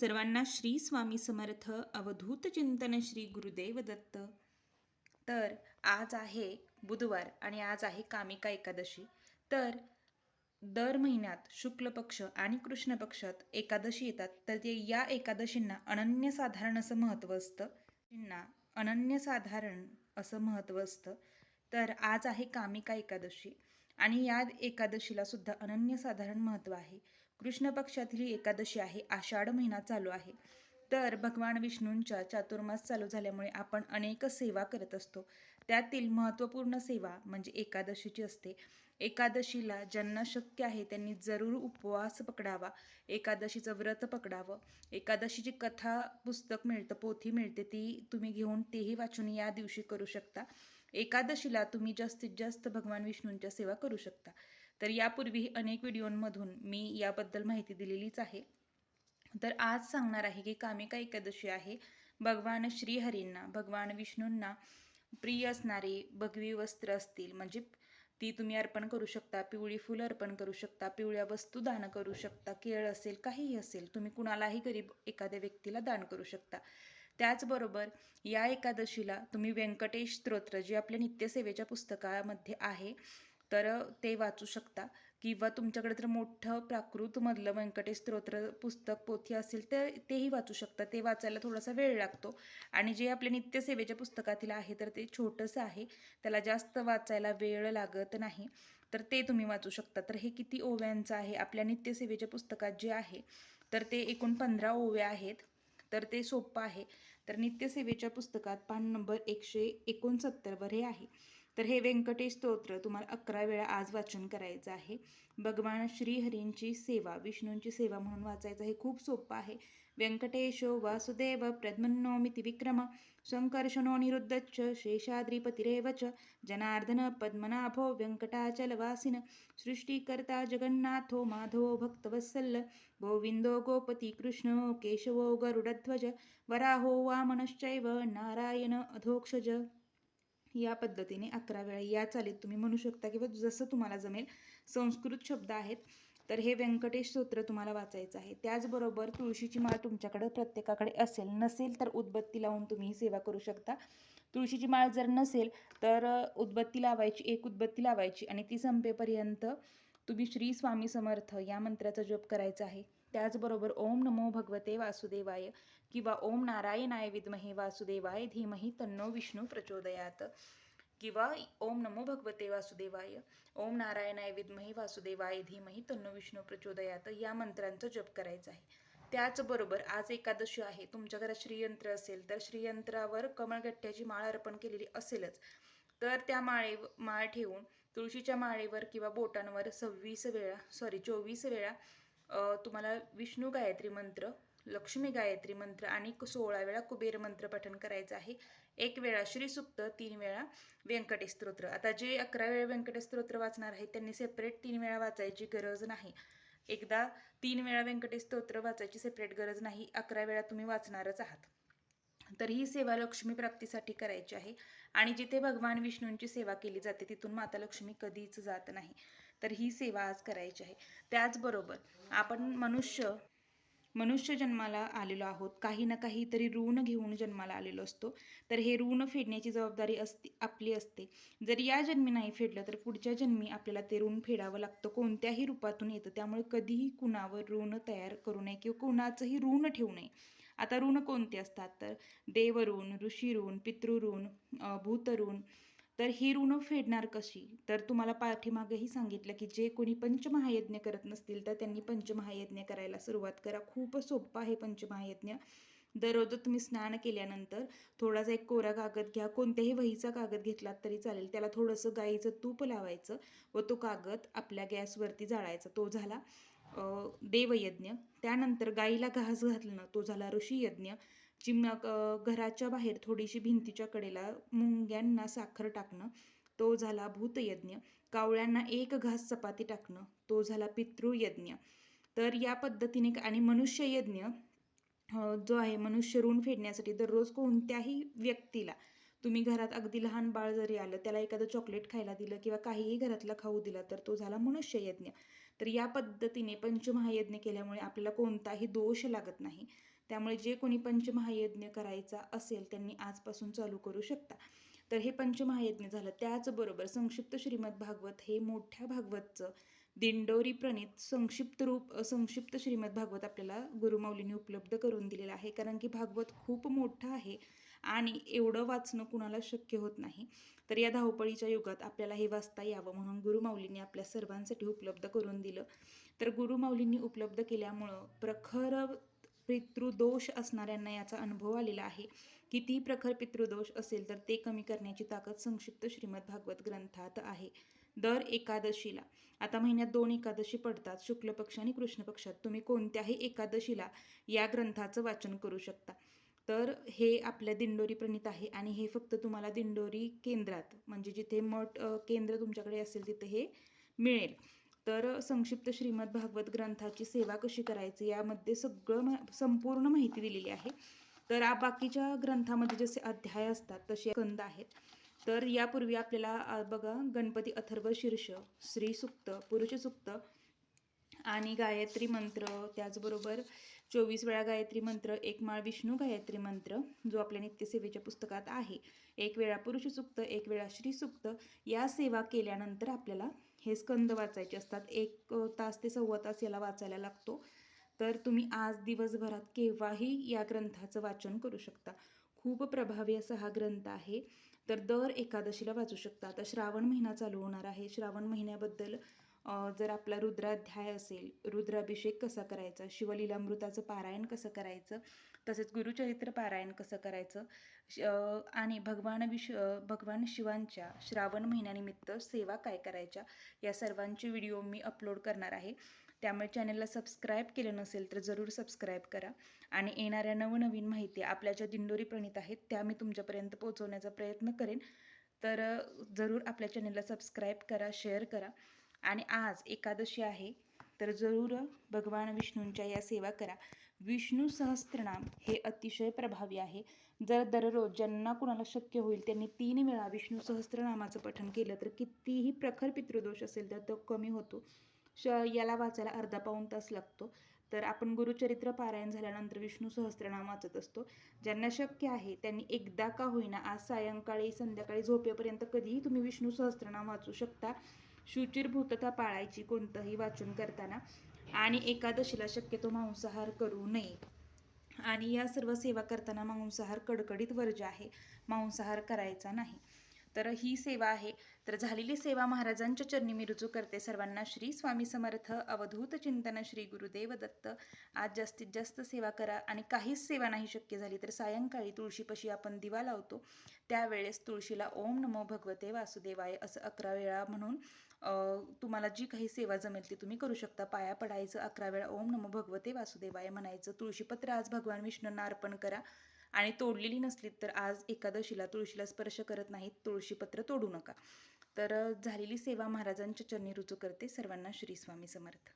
सर्वांना श्री स्वामी समर्थ अवधूत चिंतन श्री गुरुदेव दत्त. तर आज आहे बुधवार आणि आज आहे कामिका एकादशी. तर दर महिन्यात शुक्ल पक्ष आणि कृष्ण पक्षात एकादशी येतात. तर ते या एकादशींना अनन्यसाधारण असं महत्त्व असतं. ना अनन्यसाधारण असं महत्त्व असतं. तर आज आहे कामिका एकादशी आणि या एकादशीला सुद्धा अनन्यसाधारण महत्त्व आहे. कृष्ण पक्षातील ही एकादशी आहे आषाढ महिना चालू आहे. तर भगवान विष्णूंच्या चातुर्मास चालू झाल्यामुळे आपण अनेक सेवा करत असतो. त्यातील महत्त्वपूर्ण सेवा म्हणजे एकादशीची असते. एकादशीला ज्यांना शक्य आहे त्यांनी जरूर उपवास पकडावा एकादशीचं व्रत पकडावं. एकादशीची कथा पुस्तक मिळतं पोथी मिळते ती तुम्ही घेऊन तेही वाचून या दिवशी करू शकता. एकादशीला तुम्ही जास्तीत जास्त भगवान विष्णूंच्या सेवा करू शकता. तर यापूर्वी अनेक व्हिडिओंमधून मी याबद्दल माहिती दिलेलीच आहे. तर आज सांगणार आहे की कामिका एकादशी आहे. भगवान श्रीहरींना भगवान विष्णूंना प्रिय असणारे भगवी वस्त्र असतील. म्हणजे ती तुम्ही अर्पण करू शकता पिवळी फुलं अर्पण करू शकता पिवळ्या वस्तू दान करू शकता केळ असेल काहीही असेल तुम्ही कुणालाही गरीब एखाद्या व्यक्तीला दान करू शकता. त्याचबरोबर या एकादशीला तुम्ही व्यंकटेश स्तोत्र जे आपल्या नित्यसेवेच्या पुस्तकामध्ये आहे तर ते वाचू शकता. किंवा तुमच्याकडे जर मोठं प्राकृतमधलं व्यंकटेश स्तोत्र पुस्तक पोथी असेल तर तेही वाचू शकता. ते वाचायला थोडासा वेळ लागतो. आणि जे आपल्या नित्यसेवेच्या पुस्तकातील आहे तर ते छोटंसं आहे. त्याला जास्त वाचायला वेळ लागत नाही. तर ते तुम्ही वाचू शकता. तर हे किती ओव्यांचं आहे? आपल्या नित्यसेवेच्या पुस्तकात जे आहे तर ते एकूण पंधरा ओव्या आहेत. तर ते सोपं आहे. तर नित्यसेवेच्या पुस्तकात पान नंबर एकशे एकोणसत्तरवर हे आहे. तर हे व्यंकटेश स्तोत्र तुम्हाला अकरा वेळा आज वाचन करायचं आहे. भगवान श्रीहरींची सेवा विष्णूंची सेवा म्हणून वाचायचं हे खूप सोपं आहे. व्यंकटेशो वासुदेव प्रद्मन्नोमिति विक्रम संकर्षणो निरुद्धच्च शेषाद्रिपतिरेव च जनार्दन पद्मनाभो व्यंकटाचलवासिन सृष्टिकर्ता जगन्नाथो माधवो भक्तवत्सल गोविंदो गोपती कृष्ण केशवो गरुडध्वज वराहो वामनश्चैव नारायण अधोक्षज। या पद्धतीने अकरा वेळा या चालीत तुम्ही म्हणू शकता किंवा जसं तुम्हाला जमेल संस्कृत शब्द आहेत. तर हे व्यंकटेश स्तोत्र तुम्हाला वाचायचं आहे. त्याचबरोबर तुळशीची माळ तुमच्याकडे प्रत्येकाकडे असेल नसेल तर उदबत्ती लावून तुम्ही ही सेवा करू शकता. तुळशीची माळ जर नसेल तर उदबत्ती लावायची एक उदबत्ती लावायची आणि ती संपेपर्यंत तुम्ही श्री स्वामी समर्थ या मंत्राचा जप करायचा आहे. त्याचबरोबर ओम नमो भगवते वासुदेवाय किंवा ओम नारायणाय विद्महे वासुदेवाय धीमही तन्नो विष्णू प्रचोदयात. किंवा ओम नमो भगवते वासुदेवाय ओम नारायणाय विद्महे वासुदेवाय धीमही तन्नो विष्णू प्रचोदयात या मंत्रांचा जप करायचा आहे. त्याचबरोबर आज एकादशी आहे तुमच्या घरात श्रीयंत्र असेल तर श्रीयंत्रावर कमळगट्ट्याची माळ अर्पण केलेली असेलच. तर त्या माळे माळ ठेवून तुळशीच्या माळेवर किंवा बोटांवर सव्वीस वेळा सॉरी चोवीस वेळा तुम्हाला विष्णू गायत्री मंत्र लक्ष्मी गायत्री मंत्र आणि सोळा वेळा कुबेर मंत्र पठण करायचं आहे. एक वेळा श्रीसुक्त तीन वेळा व्यंकटेश स्तोत्र आता जे अकरा वेळा व्यंकटेश स्तोत्र वाचणार आहेत त्यांनी सेपरेट तीन वेळा वाचायची गरज नाही. एकदा तीन वेळा व्यंकटेश स्तोत्र वाचायची सेपरेट गरज नाही अकरा वेळा तुम्ही वाचणारच आहात. तर ही सेवा लक्ष्मी प्राप्तीसाठी करायची आहे. आणि जिथे भगवान विष्णूंची सेवा केली जाते तिथून माता लक्ष्मी कधीच जात नाही. तर ही सेवा आज करायची आहे. त्याचबरोबर आपण मनुष्य मनुष्य जन्माला आलेलो आहोत. काही ना काही तरी ऋण घेऊन जन्माला आलेलो असतो. तर हे ऋण फेडण्याची जबाबदारी असते आपली असते. जर या जन्मी नाही फेडलं तर पुढच्या जन्मी आपल्याला ते ऋण फेडावं लागतं. कोणत्याही रूपातून येतं. त्यामुळे कधीही कुणावर ऋण तयार करू नये किंवा कुणाचंही ऋण ठेवू नये. आता ऋण कोणते असतात? तर देवऋण ऋषी ऋण पितृऋण भूतऋण तर ही ऋण फेडणार कशी? तर तुम्हाला पाठीमागेही सांगितलं की जे कोणी पंचमहायज्ञ करत नसतील तर त्यांनी पंचमहायज्ञ करायला सुरुवात करा. खूप सोपं आहे पंचमहायज्ञ. दररोज तुम्ही स्नान केल्यानंतर थोडासा एक कोरा कागद घ्या. कोणत्याही वहीचा कागद घेतलात तरी चालेल. त्याला थोडंसं गाईचं तूप लावायचं व तो कागद आपल्या गॅसवरती जाळायचा. तो झाला देवयज्ञ. त्यानंतर गाईला घास घातलं तो झाला ऋषीयज्ञ. चिमणा घराच्या बाहेर थोडीशी भिंतीच्या कडेला मुंग्यांना साखर टाकणं तो झाला भूतयज्ञ. कावळ्यांना एक घास चपाती टाकणं तो झाला पितृयज्ञ. तर या पद्धतीने आणि मनुष्ययज्ञ जो आहे मनुष्य ऋण फेडण्यासाठी दररोज कोणत्याही व्यक्तीला तुम्ही घरात अगदी लहान बाळ जरी आलं त्याला एखादं चॉकलेट खायला दिलं किंवा काहीही घरातलं खाऊ दिला तर तो झाला मनुष्ययज्ञ. तर या पद्धतीने पंचमहायज्ञ केल्यामुळे आपल्याला कोणताही दोष लागत नाही. त्यामुळे जे कोणी पंचमहायज्ञ करायचा असेल त्यांनी आजपासून चालू करू शकता. तर हे पंचमहायज्ञ झालं. त्याचबरोबर संक्षिप्त श्रीमद भागवत हे मोठ्या भागवतचं दिंडोरी प्रणित संक्षिप्त रूप संक्षिप्त श्रीमद भागवत आपल्याला गुरुमाऊलींनी उपलब्ध करून दिलेलं आहे. कारण की भागवत खूप मोठं आहे आणि एवढं वाचणं कुणाला शक्य होत नाही. तर या धावपळीच्या युगात आपल्याला हे वाचता यावं म्हणून गुरुमाऊलींनी आपल्या सर्वांसाठी उपलब्ध करून दिलं. तर गुरुमाऊलींनी उपलब्ध केल्यामुळं प्रखर पितृदोष असणाऱ्यांना याचा अनुभव आलेला आहे. किती प्रखर पितृदोष असेल तर ते कमी करण्याची ताकद संक्षिप्त श्रीमद भागवत ग्रंथात आहे. दर एकादशीला आता महिन्यात दोन एकादशी पडतात शुक्ल पक्ष आणि कृष्ण पक्षात. तुम्ही कोणत्याही एकादशीला या ग्रंथाचं वाचन करू शकता. तर हे आपल्या दिंडोरी प्रणित आहे आणि हे फक्त तुम्हाला दिंडोरी केंद्रात म्हणजे जिथे मठ केंद्र तुमच्याकडे असेल तिथे हे मिळेल. तर संक्षिप्त श्रीमद भागवत ग्रंथाची सेवा कशी करायची यामध्ये सगळं मा संपूर्ण माहिती दिलेली आहे. तर आ बाकीच्या ग्रंथामध्ये जसे अध्याय असतात तसे कंद आहेत. तर यापूर्वी आपल्याला बघा गणपती अथर्व शीर्ष श्री सुक्त पुरुष सुक्त आणि गायत्री मंत्र त्याचबरोबर चोवीस वेळा गायत्री मंत्र एक माळ विष्णू गायत्री मंत्र जो आपल्या नित्यसेवेच्या पुस्तकात आहे. एक वेळा पुरुष सुक्त एक वेळा श्री सुक्त या सेवा केल्यानंतर आपल्याला हे स्कंद वाचायचे असतात. एक तास ते सव्वा तास याला वाचायला लागतो. तर तुम्ही आज दिवसभरात केव्हाही या ग्रंथाचं वाचन करू शकता. खूप प्रभावी असा हा ग्रंथ आहे. तर दर एकादशीला वाचू शकता. आता श्रावण महिना चालू होणार आहे. श्रावण महिन्याबद्दल जर आपला रुद्राध्याय असेल रुद्राभिषेक कसा करायचा? शिवलीलामृताचं पारायण कसं करायचं? तसेच गुरुचरित्र पारायण कसं करायचं? श- आणि भगवान विश भगवान शिवांच्या श्रावण महिन्यानिमित्त सेवा काय करायच्या? या सर्वांचे व्हिडिओ मी अपलोड करणार आहे. त्यामुळे चॅनलला सबस्क्राईब केलं नसेल तर जरूर सबस्क्राईब करा. आणि येणाऱ्या नवनवीन माहिती आपल्या ज्या दिंडोरी प्रणित आहेत त्या मी तुमच्यापर्यंत पोहोचवण्याचा प्रयत्न करेन. तर जरूर आपल्या चॅनलला सबस्क्राईब करा शेअर करा. आणि आज एकादशी आहे तर जरूर भगवान विष्णूंच्या या सेवा करा. विष्णू सहस्त्रनाम हे अतिशय प्रभावी आहे. जर दररोज ज्यांना कुणाला शक्य होईल त्यांनी तीन वेळा विष्णू सहस्त्रनामाचं पठण केलं तर कितीही प्रखर पितृदोष असेल तर तो कमी होतो. श याला वाचायला अर्धा पाऊण तास लागतो. तर आपण गुरुचरित्र पारायण झाल्यानंतर विष्णू सहस्त्रनाम वाचत असतो. ज्यांना शक्य आहे त्यांनी एकदा का होईना आज सायंकाळी संध्याकाळी झोपेपर्यंत कधीही तुम्ही विष्णू सहस्त्रनाम वाचू शकता. शुचिरभूतता पाळायची कोणतंही वाचून करताना आणि एकादशीला शक्यतो मांसाहार करू नये. आणि या सर्व सेवा करताना मांसाहार कडकडीत वर्ज आहे. मांसाहार करायचा नाही. तर ही सेवा आहे. तर झालेली सेवा महाराजांच्या चरणी मी रुजू करते. सर्वांना श्री स्वामी समर्थ. अवधूत चिंतन श्री गुरुदेव दत्त. आज जास्तीत जास्त सेवा करा आणि काहीच सेवा नाही शक्य झाली तर सायंकाळी तुळशीपाशी आपण दिवा लावतो. त्यावेळेस तुळशीला ओम नमो भगवते वासुदेवाय असं अकरा वेळा म्हणून तुम्हाला जी काही सेवा जमेल ती तुम्ही करू शकता. पाया पडायचं अकरा वेळा ओम नमो भगवते वासुदेवाय म्हणायचं. तुळशीपत्र आज भगवान विष्णूंना अर्पण करा. आणि तोडलेली नसली तर आज एकादशीला तुळशीला स्पर्श करत नाहीत. तुळशीपत्र तोडू नका. तर झालेली सेवा महाराजांच्या चरणी रुजू करते. सर्वांना श्री स्वामी समर्थ.